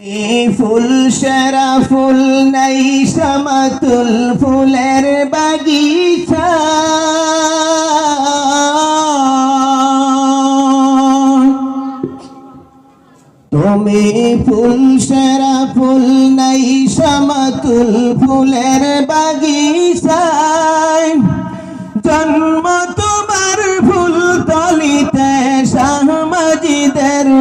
ফুল সেরা ফুল নাই সমাতুল ফুলের বাগিচা। তুমি ফুল সেরা ফুল নাই সমাতুল ফুলের বাগিচায়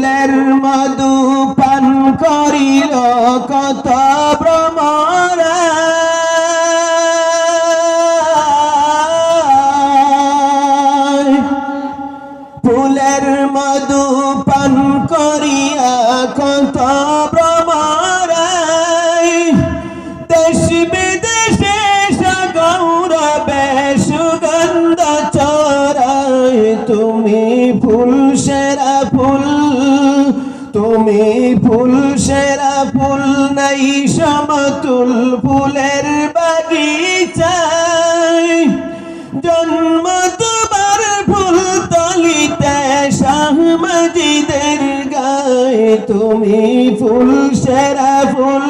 ফুলের মধু পান করিল কত ভ্রমরা ফুলের মধু পান করিয়া কত ভ্রমরাই দেশ বিদেশে গৌরবে সুগন্ধ চরাই তুমি তুমি ফুল, সেরা ফুল নাই, সমতুল ফুলের বাগিচায়। জন্ম তোমার ফুল তলিতে, শাহমাজিদের গায়ে। তুমি ফুল, সেরা ফুল।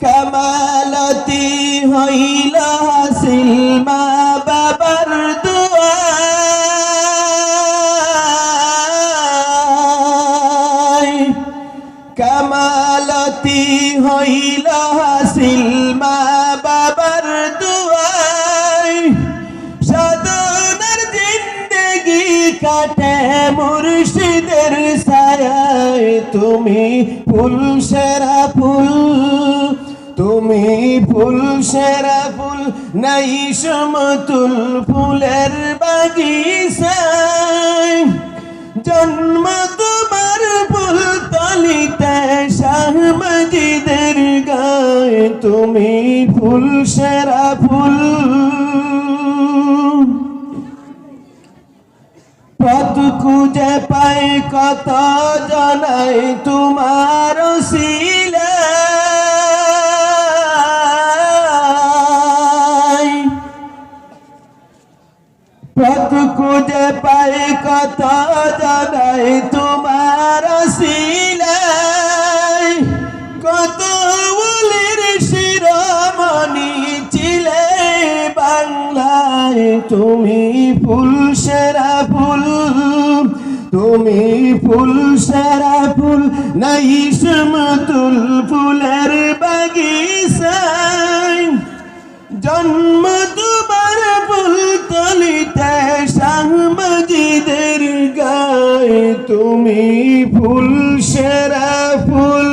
কামালতি হইল হাসিল কামালতি হইল হাসিল মা বাবার দুয়ায়। সাধনার জিন্দগি কাটে মুর্শিদের ছায়ায়। তুমি ফুল সেরা ফুল, তুমি ফুল সেরা ফুল, নাই সমতুল ফুলের বাগিচায়। জন্ম তুমি ফুল, সেরা ফুল। পথ খুঁজে পাই কত জানাই তোমার শিলায় পথ খুঁজে পাই কত জানাই তোমার তুমি ফুল সেরা ফুল, তুমি ফুল সেরা ফুল, নাই সমতুল ফুলের বাগিচায়। জন্ম তোমার ফুল তলিতে সাংবাদিদের গায়ে, তুমি ফুল সেরা ফুল।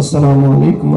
আসসালামু আলাইকুম